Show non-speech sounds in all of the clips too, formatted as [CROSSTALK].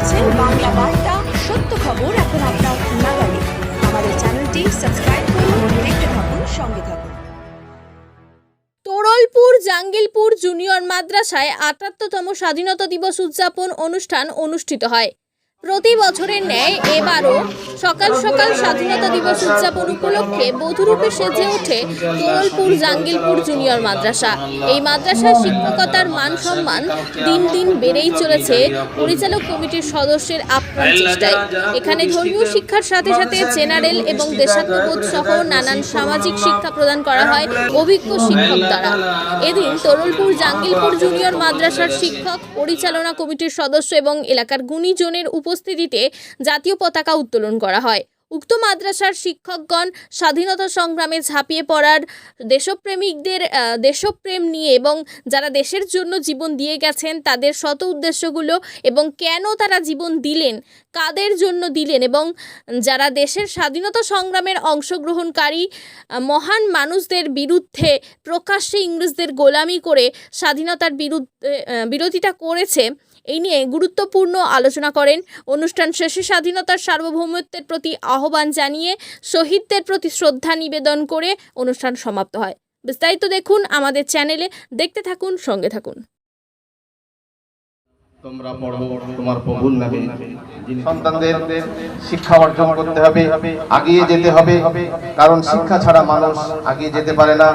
দেখছেন বাংলা বার্তা, সত্য খবর এখন আপনার নাগালে। আমাদের চ্যানেলটি সাবস্ক্রাইব করুন, দেখতে থাকুন, সঙ্গে থাকুন। তোরলপুর জাঙ্গিলপুর জুনিয়র মাদ্রাসায় আটাত্তরতম স্বাধীনতা দিবস উদযাপন অনুষ্ঠান অনুষ্ঠিত হয়। প্রতি বছরের ন্যায় এবারও সকাল সকাল স্বাধীনতা দিবস উদযাপন উপলক্ষে বধুরূপে সেজে ওঠে তোরলপুর জাঙ্গিলপুর জুনিয়র মাদ্রাসা। এই মাদ্রাসার শিক্ষকতার মান সম্মান দিন দিন বেড়েই চলেছে পরিচালক কমিটির সদস্যের আপ্রাণ চেষ্টায়। এখানে ধর্মীয় শিক্ষার সাথে সাথে জেনারেল এবং দেশাত্মবোধ সহ নানান সামাজিক শিক্ষা প্রদান করা হয় অভিজ্ঞ শিক্ষক দ্বারা। এদিন তরুলপুর জাঙ্গিলপুর জুনিয়র মাদ্রাসার শিক্ষক, পরিচালনা কমিটির সদস্য এবং এলাকার গুণীজনের উপস্থিতিতে জাতীয় পতাকা উত্তোলন করা হয়। উক্ত মাদ্রাসার শিক্ষকগণ স্বাধীনতা সংগ্রামে ঝাঁপিয়ে পড়ার দেশপ্রেমিকদের দেশপ্রেম নিয়ে এবং যারা দেশের জন্য জীবন দিয়ে গেছেন, তাদের শত উদ্দেশ্যগুলো এবং কেন তারা জীবন দিলেন, কাদের জন্য দিলেন এবং যারা দেশের স্বাধীনতা সংগ্রামের অংশগ্রহণকারী মহান মানুষদের বিরুদ্ধে প্রকাশ্যে ইংরেজদের গোলামি করে স্বাধীনতার বিরুদ্ধে বিরোধিতা করেছে এই নিয়ে গুরুত্বপূর্ণ আলোচনা করেন। অনুষ্ঠান শেষে স্বাধীনতার সার্বভৌমত্বের প্রতি আহ্বান জানিয়ে শহীদদের প্রতি শ্রদ্ধা নিবেদন করে অনুষ্ঠান সমাপ্ত হয়। বিস্তারিত দেখুন আমাদের চ্যানেলে। দেখতে থাকুন, সঙ্গে থাকুন। তোমরা পড়ো, তোমার প্রভুর নামে। সন্তানদের শিক্ষা অর্জন করতে হবে আগিয়ে যেতে হবে। কারণ শিক্ষা ছাড়া মানুষ আগিয়ে যেতে পারে না,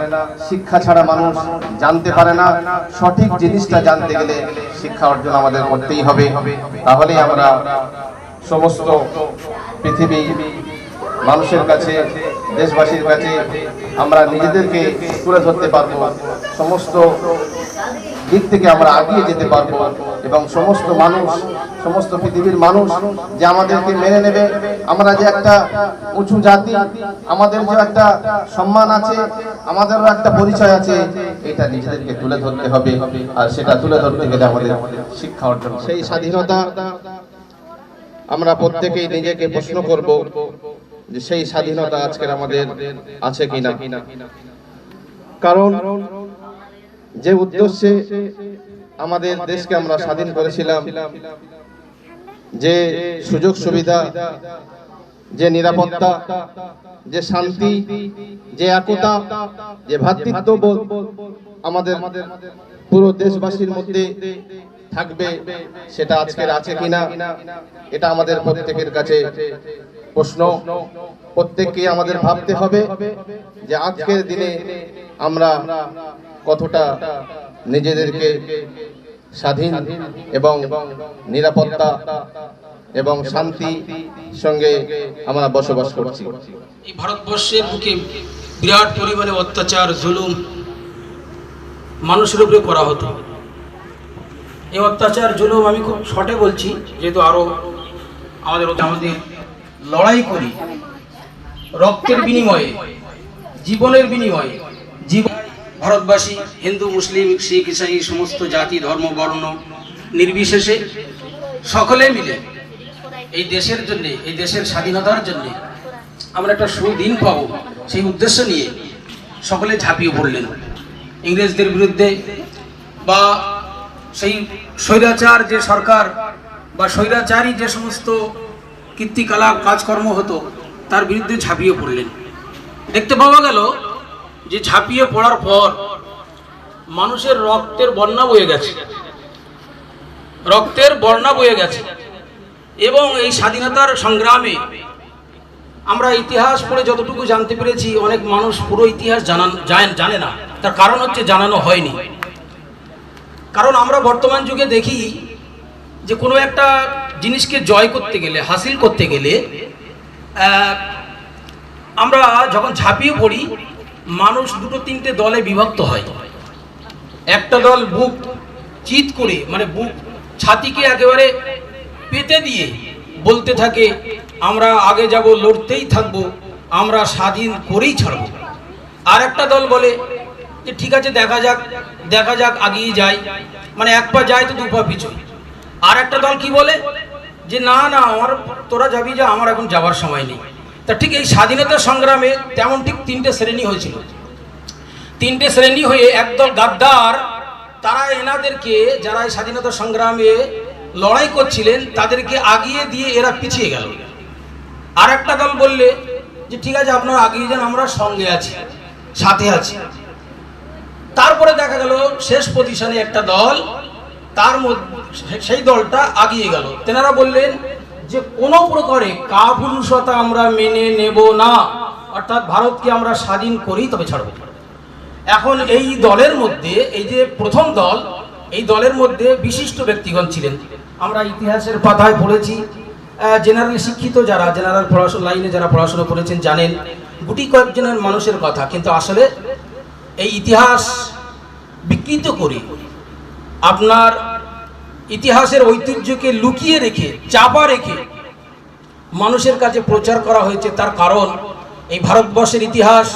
শিক্ষা ছাড়া মানুষ জানতে পারে না। সঠিক জিনিসটা জানতে গেলে শিক্ষা অর্জন আমাদের করতেই হবে। তাহলেই আমরা সমস্ত পৃথিবী মানুষের কাছে, দেশবাসীর কাছে আমরা নিজেদেরকে তুলে ধরতে পারব। সমস্ত দিক থেকে আমরা আগিয়ে যেতে পারব এবং সমস্ত মানুষ, সমস্ত পৃথিবীর মানুষ যে আমাদেরকে মেনে নেবে, আমরা যে একটা উঁচু জাতি, আমাদের যে একটা সম্মান আছে, আমাদেরও একটা পরিচয় আছে, এটা নিজেদেরকে তুলে ধরতে হবে আর সেটা তুলে ধরতে গেলে আমাদের শিক্ষা অর্জন সেই স্বাধীনতা আমরা প্রত্যেকেই নিজেকে প্রশ্ন করব যে সেই স্বাধীনতা আজকের আমাদের আছে কিনা। কারণ যে উদ্দেশ্যে আমাদের দেশকে আমরা স্বাধীন করেছিলাম, যে সুযোগ সুবিধা, যে নিরাপত্তা, যে শান্তি, যে একতা, যে ভ্রাতৃত্ববোধ আমাদের পুরো দেশবাসীর মধ্যে থাকবে, সেটা আজকের আছে কিনা, এটা আমাদের প্রত্যেকের কাছে প্রশ্ন। প্রত্যেককে আমাদের ভাবতে হবে যে আজকের দিনে আমরা কতটা নিজেদেরকে স্বাধীন এবং নিরাপত্তা এবং শান্তি সঙ্গে আমরা বসবাস করছি। এই ভারতবর্ষের বুকে বিরাট পরিমাণে অত্যাচার, জুলুম মানুষের উপরে করা হতো। এই অত্যাচার, জুলুম আমি খুব শর্টে বলছি, যেহেতু আরও আমাদের আমাদের লড়াই করি। রক্তের বিনিময়ে, জীবনের বিনিময়ে জীবন ভারতবাসী, হিন্দু, মুসলিম, শিখ, ইসাই, সমস্ত জাতি, ধর্ম, বর্ণ নির্বিশেষে সকলে মিলে এই দেশের জন্য, এই দেশের স্বাধীনতার জন্য আমরা একটা সুদিন পাবো, সেই উদ্দেশ্য নিয়ে সকলে ঝাঁপিয়ে পড়লেন। ইংরেজদের বিরুদ্ধে বা সেই স্বৈরাচার যে সরকার বা স্বৈরাচারী যে সমস্ত কীর্তিকলাপ, কাজকর্ম হতো, তার বিরুদ্ধে ঝাঁপিয়ে পড়লেন। দেখতে পাওয়া গেল যে ঝাঁপিয়ে পড়ার পর মানুষের রক্তের বন্যা বয়ে গেছে। রক্তের বন্যা বয়ে গেছে। এবং এই স্বাধীনতার সংগ্রামে আমরা ইতিহাস পড়ে যতটুকু জানতে পেরেছি, অনেক মানুষ পুরো ইতিহাস জানান, জান- না। তার কারণ হচ্ছে জানানো হয়নি। কারণ আমরা বর্তমান যুগে দেখি যে কোনো একটা জিনিসকে জয় করতে গেলে, হাসিল করতে গেলে আমরা যখন ঝাঁপিয়ে পড়ি মানুষ দুটো তিনটে দলে বিভক্ত হয়। একটা দল বুক চিত করে মানে বুক ছাতিকে একেবারে পেতে দিয়ে বলতে থাকে, আমরা আগে যাব, লড়তেই থাকব, আমরা স্বাধীন করেই ছাড়ব। আর একটা দল বলে, যে ঠিক আছে, দেখা যাক দেখা যাক, আগিয়ে যাই। মানে এক পা যায় তো দু পা পিছু। আর একটা দল কি বলে, যে না না, আমার, তোরা যাবি যা, আমার এখন যাওয়ার সময় নেই। তা ঠিক এই স্বাধীনতা সংগ্রামে তেমন ঠিক তিনটে শ্রেণি হয়েছিল। তিনটে শ্রেণি হয়ে একদল গাদ্দার, তারা এনাদেরকে যারা এই স্বাধীনতা সংগ্রামে লড়াই করছিলেন, তাদেরকে আগিয়ে দিয়ে এরা পিছিয়ে গেল। আর একটা দল বললে যে, ঠিক আছে, আপনারা আগিয়ে যান, আমরা সঙ্গে আছি, সাথে আছি। তারপরে দেখা গেল, শেষ পজিশনে একটা দল, তার মধ্যে সেই দলটা আগিয়ে গেল। তেনারা বললেন যে কোনো প্রকারে কাপুরুষতা আমরা মেনে নেব না। অর্থাৎ ভারতকে আমরা স্বাধীন করি তবে ছাড়ব। এখন এই দলের মধ্যে, এই যে প্রথম দল, এই দলের মধ্যে বিশিষ্ট ব্যক্তিগণ ছিলেন। আমরা ইতিহাসের পাতায় পড়েছি। জেনারেল শিক্ষিত যারা জেনারেল পড়াশোনা লাইনে যারা পড়াশোনা করেছেন জানেন। গুটি কয়েকজনের মানুষের কথা, কিন্তু আসলে এই ইতিহাস বিকৃত করে আপনার ইতিহাসের ঐতিহ্যকে লুকিয়ে রেখে, চাপা রেখে মানুষের কাছে প্রচার করা হয়েছে তার কারণ, এই ভারতবর্ষের ইতিহাস,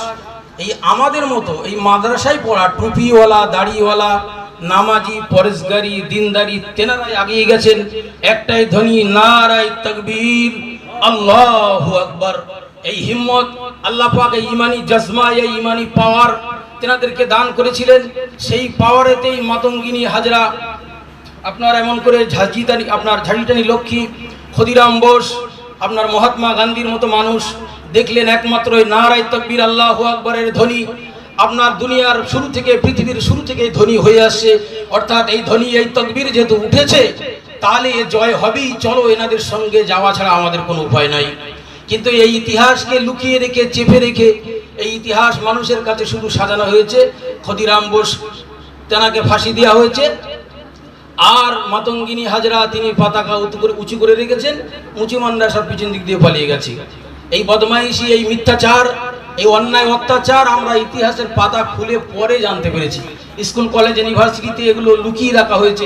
এই আমাদের মতো, এই মাদ্রাসায় পড়া টুপিওয়ালা, দাড়িওয়ালা, নামাজি, পরেশগারি, দিনদারি তেনারাই আগিয়ে গেছেন। একটাই ধ্বনি নারাই তকবীর, আল্লাহ আকবর। এই হিম্মত, আল্লাহ পাক এই ইমানি জজমা, এই ইমানি পাওয়ার তেনাদেরকে দান করেছিলেন। সেই পাওয়ারেতেই মাতঙ্গিনী হাজরা আপনার এমন করে ঝাঁঝিটানি আপনার ঝাড়িটানি লক্ষ্মী, ক্ষুদিরাম বোস, আপনার মহাত্মা গান্ধীর মতো মানুষ দেখলেন একমাত্র নারায় তকবীর আল্লাহ আকবরের ধ্বনি। আপনার দুনিয়ার শুরু থেকে, পৃথিবীর শুরু থেকে ধ্বনি হয়ে আসছে। অর্থাৎ এই ধ্বনি, এই তকবীর যেহেতু উঠেছে, তাহলে এ জয় হবেই। চলো এনাদের সঙ্গে যাওয়া ছাড়া আমাদের কোনো উপায় নাই। কিন্তু এই ইতিহাসকে লুকিয়ে রেখে, চেপে রেখে, এই ইতিহাস মানুষের কাছে শুধু সাজানো হয়েছে। ক্ষতিরাম বোস তেনাকে ফাঁসি দেওয়া হয়েছে। আর মাতঙ্গিনী হাজরা তিনি পাতাকা উঁচু করে উঁচু করে রেখেছেন, উঁচু মান্ডা সব পিছন দিক দিয়ে পালিয়ে গেছে। এই বদমাইশি, এই মিথ্যাচার, এই অন্যায় অত্যাচার আমরা ইতিহাসের পাতা খুলে পরে জানতে পেরেছি। স্কুল, কলেজ, ইউনিভার্সিটিতে এগুলো লুকিয়ে রাখা হয়েছে।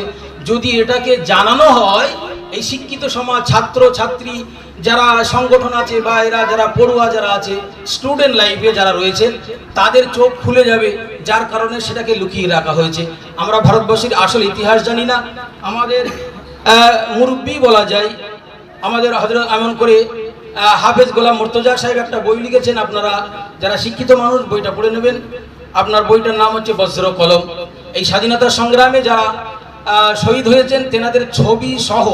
যদি এটাকে জানানো হয়, এই শিক্ষিত সমাজ, ছাত্র, ছাত্রী, যারা সংগঠন আছে বা এরা যারা পড়ুয়া যারা আছে স্টুডেন্ট লাইফে যারা রয়েছে তাদের চোখ খুলে যাবে, যার কারণে সেটাকে লুকিয়ে রাখা হয়েছে। আমরা ভারতবর্ষের আসল ইতিহাস জানি না। আমাদের মুরব্বি বলা যায়, আমাদের হজরত এমন করে হাফেজ গোলাম মুর্তজা সাহেব একটা বই লিখেছেন, আপনারা যারা শিক্ষিত মানুষ, বইটা পড়ে নেবেন। আপনার বইটার নাম হচ্ছে বজ্র কলম। এই স্বাধীনতা সংগ্রামে যারা শহীদ হয়েছেন, তেনাদের ছবি সহ।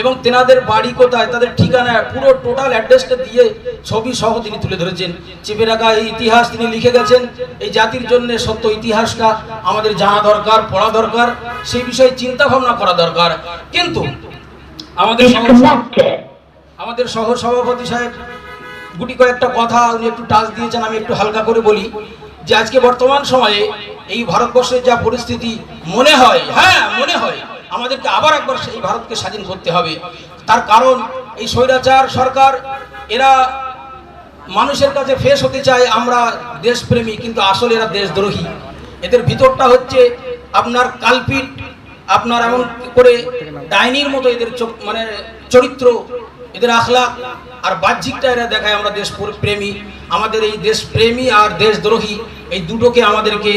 এবং তেনাদের বাড়ি কোথায়, তাদের ঠিকানা পুরো টোটাল অ্যাড্রেসটা দিয়ে ছবি সহ তিনি তুলে ধরেছেন। চেপে রাখা এই ইতিহাস তিনি লিখে গেছেন, এই জাতির জন্য সত্য ইতিহাসটা আমাদের জানা দরকার, পড়া দরকার, সেই বিষয়ে চিন্তা ভাবনা করা দরকার। কিন্তু আমাদের আমাদের সহ সভাপতি সাহেব গুটি কয়েকটা কথা উনি একটু টাচ দিয়েছেন, আমি একটু হালকা করে বলি। যে আজকে বর্তমান সময়ে এই ভারতবর্ষের যা পরিস্থিতি, মনে হয় হ্যাঁ মনে হয়, আমাদেরকে আবার একবার সেই ভারতকে স্বাধীন করতে হবে। তার কারণ, এই স্বৈরাচার সরকার, এরা মানুষের কাছে ফেস হতে চায়, আমরা দেশপ্রেমী, কিন্তু আসলে এরা দেশদ্রোহী। এদের ভিতরটা হচ্ছে আপনার কালপিট, আপনার এমন করে ডাইনির মতো এদের মানে চরিত্র এদের আখলাক আর বাহ্যিকটা এরা দেখায় আমরা দেশ প্রেমী। আমাদের এই দেশ প্রেমী আর দেশদ্রোহী এই দুটোকে আমাদেরকে,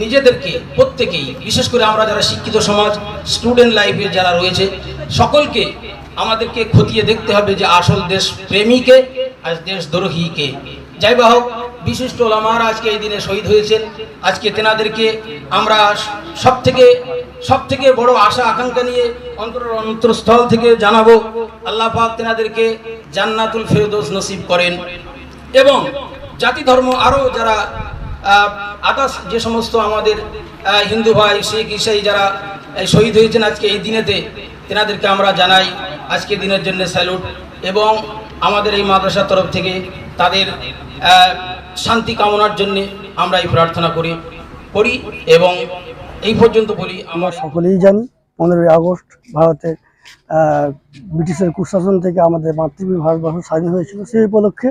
নিজেদেরকে, প্রত্যেকেই, বিশেষ করে আমরা যারা শিক্ষিত সমাজ স্টুডেন্ট লাইফে যারা রয়েছে, সকলকে আমাদেরকে খতিয়ে দেখতে হবে যে আসল দেশ প্রেমীকে আর দেশদ্রোহীকে যাই বা হোক বিশিষ্ট ওলামারা আজকে এই দিনে শহীদ হয়েছেন। আজকে তেনাদেরকে আমরা সব থেকে সব থেকে বড় আশা, আকাঙ্ক্ষা নিয়ে অন্তর অন্তরস্থল থেকে জানাব, আল্লাহ পাক তেনাদেরকে জান্নাতুল ফেরদৌস নসিব করেন। এবং জাতি ধর্ম আরও যারা আদাস যে সমস্ত আমাদের হিন্দু ভাই, শিখ ইসাই যারা শহীদ হয়েছেন আজকে এই দিনেতে, তেনাদেরকে আমরা জানাই আজকে দিনের জন্য স্যালুট। এবং আমাদের এই মাদ্রাসার তরফ থেকে তাদের শান্তি কামনার জন্য আমরা এই প্রার্থনা করি করি এবং এই পর্যন্ত বলি আমরা সকলেই জানি পনেরোই আগস্ট ভারতের ব্রিটিশের কুশাসন থেকে আমাদের মাতৃভূমি ভারতবর্ষ স্বাধীন হয়েছিল। সেই উপলক্ষে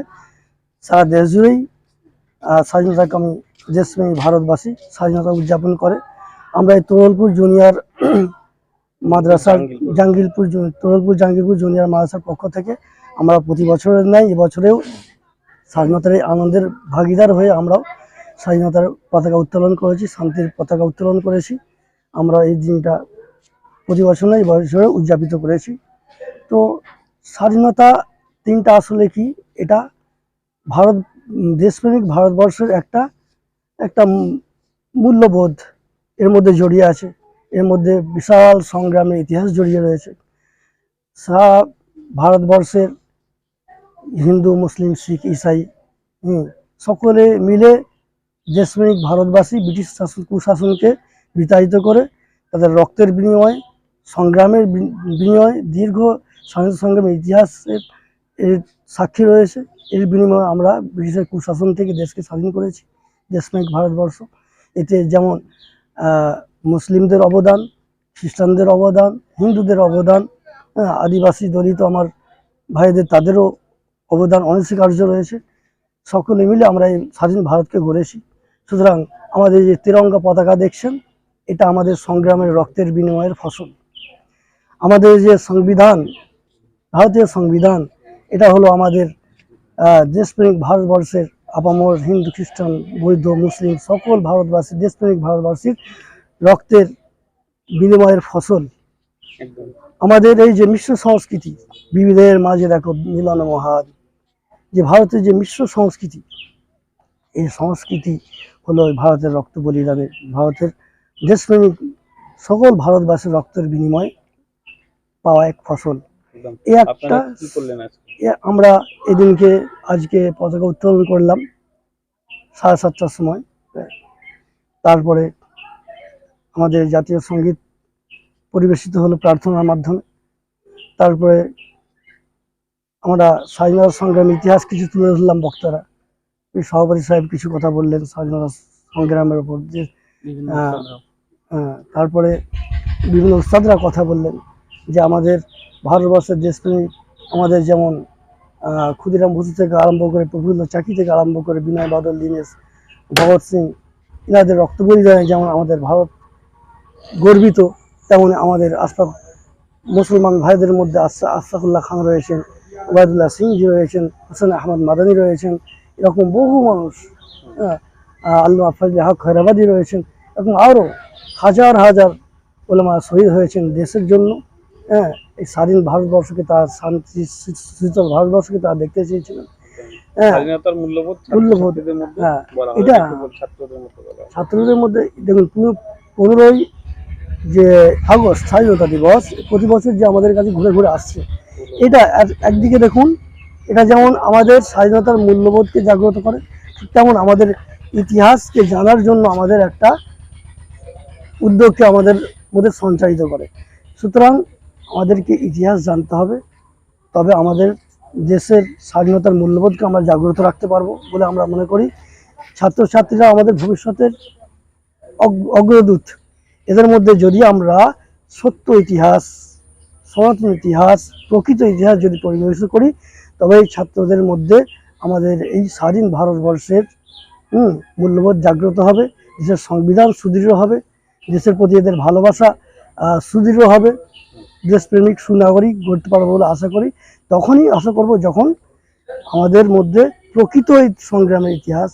সারা দেশ জুড়েই স্বাধীনতাকামী দেশপ্রেমী ভারতবাসী স্বাধীনতা উদযাপন করে। আমরা এই তরলপুর জুনিয়র [CLEARS THROAT] মাদ্রাসার জাঙ্গিলপুর তরলপুর জাঙ্গিলপুর জুনিয়র মাদ্রাসার পক্ষ থেকে আমরা প্রতি বছরের ন্যায় এবছরেও স্বাধীনতার এই আনন্দের ভাগিদার হয়ে আমরাও স্বাধীনতার পতাকা উত্তোলন করেছি, শান্তির পতাকা উত্তোলন করেছি। আমরা এই দিনটা প্রতি বছর নয় বছরে উদযাপিত করেছি। তো স্বাধীনতা দিনটা আসলে কি? এটা ভারত, দেশপ্রেমিক ভারতবর্ষের একটা একটা মূল্যবোধ এর মধ্যে জড়িয়ে আছে। এর মধ্যে বিশাল সংগ্রামের ইতিহাস জড়িয়ে রয়েছে। সারা ভারতবর্ষের হিন্দু মুসলিম শিখ ইসাই হুম, সকলে মিলে দেশপ্রেমিক ভারতবাসী ব্রিটিশ শাসন কুশাসনকে বিতাড়িত করে তাদের রক্তের বিনিময়ে সংগ্রামের বিনিময়ে দীর্ঘ স্বাধীনতা সংগ্রামের ইতিহাসের এর সাক্ষী রয়েছে। এর বিনিময়ে আমরা ব্রিটিশের কুশাসন থেকে দেশকে স্বাধীন করেছি দেশপ্রেমিক ভারতবর্ষ। এতে যেমন মুসলিমদের অবদান খ্রিস্টানদের অবদান হিন্দুদের অবদান আদিবাসী দলিত আমার ভাইদের তাদেরও অবদান অনস্বীকার্য রয়েছে। সকলে মিলে আমরা এই স্বাধীন ভারতকে গড়েছি। সুতরাং আমাদের যে তিরঙ্গা পতাকা দেখছেন এটা আমাদের সংগ্রামের রক্তের বিনিময়ের ফসল। আমাদের যে সংবিধান ভারতীয় সংবিধান এটা হলো আমাদের দেশপ্রেমিক ভারতবর্ষের আপামর হিন্দু খ্রিস্টান বৌদ্ধ মুসলিম সকল ভারতবাসী দেশপ্রেমিক ভারতবাসীর রক্তের বিনিময়ের ফসল। আমাদের এই যে মিশ্র সংস্কৃতি বিবিধের মাঝে দেখো মিলন মহান যে ভারতের যে মিশ্র সংস্কৃতি এই সংস্কৃতি হলো ভারতের রক্ত বলিদানের ভারতের দেশপ্রেমিক সকল ভারতবাসীর রক্তের বিনিময়ে পাওয়া এক ফসল। এই একটা এ আমরা এদিনকে আজকে পতাকা উত্তোলন করলাম সাড়ে সাতটার সময়। তারপরে আমাদের জাতীয় সংগীত পরিবেশিত হলো প্রার্থনার মাধ্যমে। তারপরে আমরা স্বাধীনতা সংগ্রামের ইতিহাস কিছু তুলে ধরলাম বক্তারা সভাপতি সাহেব কিছু কথা বললেন স্বাধীনতা সংগ্রামের উপর যে। তারপরে বিভিন্ন উস্তাদরা কথা বললেন যে আমাদের ভারতবর্ষের দেশপ্রেমিক আমাদের যেমন ক্ষুদিরাম বসু থেকে আরম্ভ করে প্রফুল্ল চাকি থেকে আরম্ভ করে বিনয় বাদল দীনেশ ভগৎ সিং এনাদের রক্ত বলিদানে যেমন আমাদের ভারত গর্বিত তেমন আমাদের আশফাক মুসলমান ভাইদের মধ্যে আশা আশফাকুল্লাহ খান রয়েছেন ওবায়দুল্লাহ সিংজি রয়েছেন হোসেন আহমদ মাদানি রয়েছেন এরকম বহু মানুষ হ্যাঁ আহ, আল্লাহ ফজলে হক খৈরাবাদী রয়েছেন এবং আরও হাজার হাজার ওলামা শহীদ হয়েছেন দেশের জন্য হ্যাঁ এই স্বাধীন ভারতবর্ষকে তার শান্তি শীতল ভারতবর্ষকে তারা দেখতে চেয়েছিলেন হ্যাঁ মূল্যবোধ হ্যাঁ, এটা- হয়। ছাত্রদের মধ্যে দেখুন পনেরোই যে আগস্ট স্বাধীনতা দিবস প্রতি বছর যে আমাদের কাছে ঘুরে ঘুরে আসছে এটা এক- একদিকে দেখুন, এটা যেমন আমাদের স্বাধীনতার মূল্যবোধকে জাগ্রত করে তেমন আমাদের ইতিহাসকে জানার জন্য আমাদের একটা উদ্যোগকে আমাদের মধ্যে সঞ্চারিত করে। সুতরাং আমাদেরকে ইতিহাস জানতে হবে, তবে আমাদের দেশের স্বাধীনতার মূল্যবোধকে আমরা জাগ্রত রাখতে পারব বলে আমরা মনে করি। ছাত্রছাত্রীরা আমাদের ভবিষ্যতের অগ্রদূত। এদের মধ্যে যদি আমরা সত্য ইতিহাস সনাতন ইতিহাস, প্রকৃত ইতিহাস যদি পরিবেশন করি, তবে এই ছাত্রদের মধ্যে আমাদের এই স্বাধীন ভারতবর্ষের মূল্যবোধ জাগ্রত হবে, দেশের সংবিধান সুদৃঢ় হবে, দেশের প্রতি এদের ভালোবাসা সুদৃঢ় হবে, দেশপ্রেমিক সুনাগরিক গড়তে পারব বলে আশা করি। তখনই আশা করব যখন আমাদের মধ্যে প্রকৃত সংগ্রামের ইতিহাস,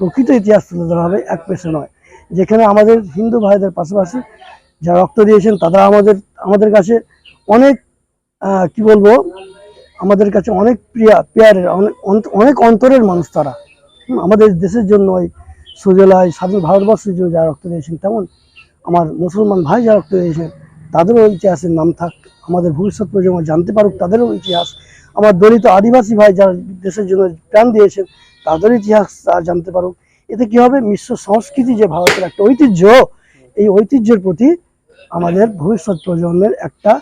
প্রকৃত ইতিহাস তুলে ধরা হবে এক পেশে নয়। যেখানে আমাদের হিন্দু ভাইদের পাশাপাশি যারা রক্ত দিয়েছেন, তারা আমাদের আমাদের কাছে অনেক কি বলব, আমাদের কাছে অনেক প্রিয়া অনেক অনেক অন্তরের মানুষ তারা। আমাদের দেশের জন্য ওই সুজলায়, স্বাধীন ভারতবর্ষের জন্য যারা রক্ত দিয়েছেন, তেমন আমার মুসলমান ভাই যারা রক্ত দিয়েছেন, তাদেরও ইতিহাসের নাম থাক, আমাদের ভবিষ্যৎ প্রজন্ম জানতে পারুক, তাদেরও ইতিহাস। আমার দলিত আদিবাসী ভাই যারা দেশের জন্য প্রাণ দিয়েছেন, তাদের ইতিহাস তারা জানতে পারুক। এতে কি হবে? মিশ্র সংস্কৃতি যে ভারতের একটা ঐতিহ্য, এই ঐতিহ্যের প্রতি আমাদের ভবিষ্যৎ প্রজন্মের একটা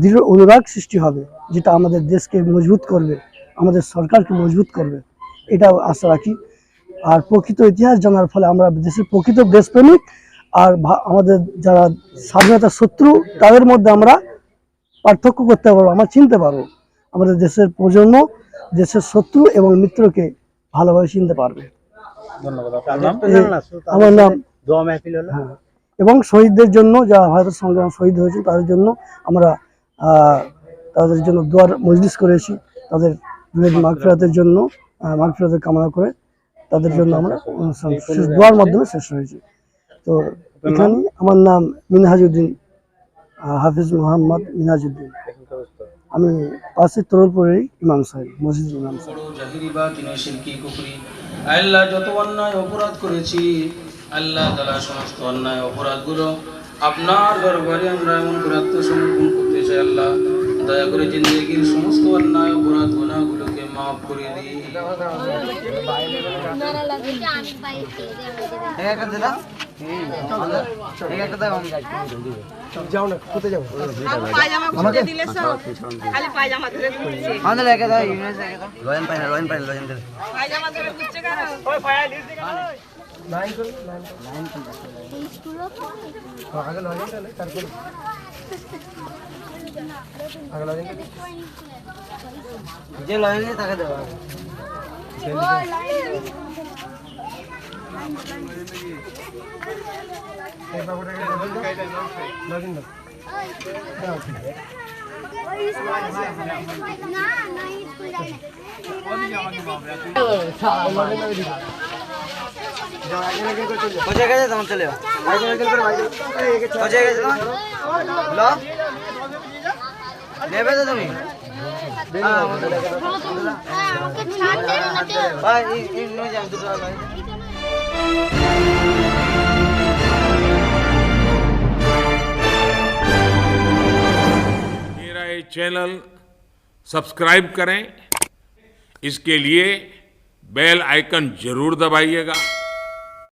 দৃঢ় অনুরাগ সৃষ্টি হবে যেটা আমাদের দেশকে মজবুত করবে আমাদের সরকারকে মজবুত করবে। এটা আশা রাখি। আর প্রকৃত ইতিহাস জানার ফলে আমরা দেশের প্রকৃত দেশপ্রেমিক আর ভা- আমাদের যারা স্বাধীনতার শত্রু তাদের মধ্যে আমরা পার্থক্য করতে পারব আমরা চিনতে পারব। আমাদের দেশের প্রজন্ম দেশের শত্রু এবং মিত্রকে ভালোভাবে চিনতে পারবে। আমার নাম হ্যাঁ। এবং শহীদদের জন্য যারা ভারতের সংগ্রাম শহীদ হয়েছে তাদের জন্য আমরা তাদের জন্য দোয়ার মজলিস করেছি। তাদের মাগফিরাতের জন্য মাগফিরাতের কামনা করে তাদের জন্য আমরা অনুষ্ঠান শেষ দোয়ার মাধ্যমে শেষ হয়েছে। তো এখানে আমার নাম মিনহাজউদ্দিন হাফিজ মোহাম্মদ মিনহাজউদ্দিন আমি পাশে তরুলপুরের ইমাম সাহেব মসজিদ ইমাম সাহেব। আল্লাহ যত অন্যায় অপরাধ করেছি আল্লাহ তালা সমস্ত অন্যায় অপরাধগুলো আপনার দরবারে আমরা এমন করে আত্মসমর্পণ চাই আল্লাহ দয়া করে জিন্দগির সমস্ত অন্যায় অপরাধ গুণাগুলোকে মাফ করে দিই খালি পায়জামা ধরে ঘুরছে আমাদের রেখে দাও ইউনিভার্স রেখে দাও রয়্যাল পাই না রয়্যাল পাই রয়্যাল দিলে পায়জামা ধরে ঘুরছে কেন যে লয়্যাল নিয়ে তাকে দেওয়া কোথায় গেছে তোমার চলে যাও हो जाएगा तो हम चले हो जाएगा तो लो लेबे तो तुम मेरा ये चैनल सब्सक्राइब करें। इसके लिए बेल आइकन ज़रूर दबाइएगा।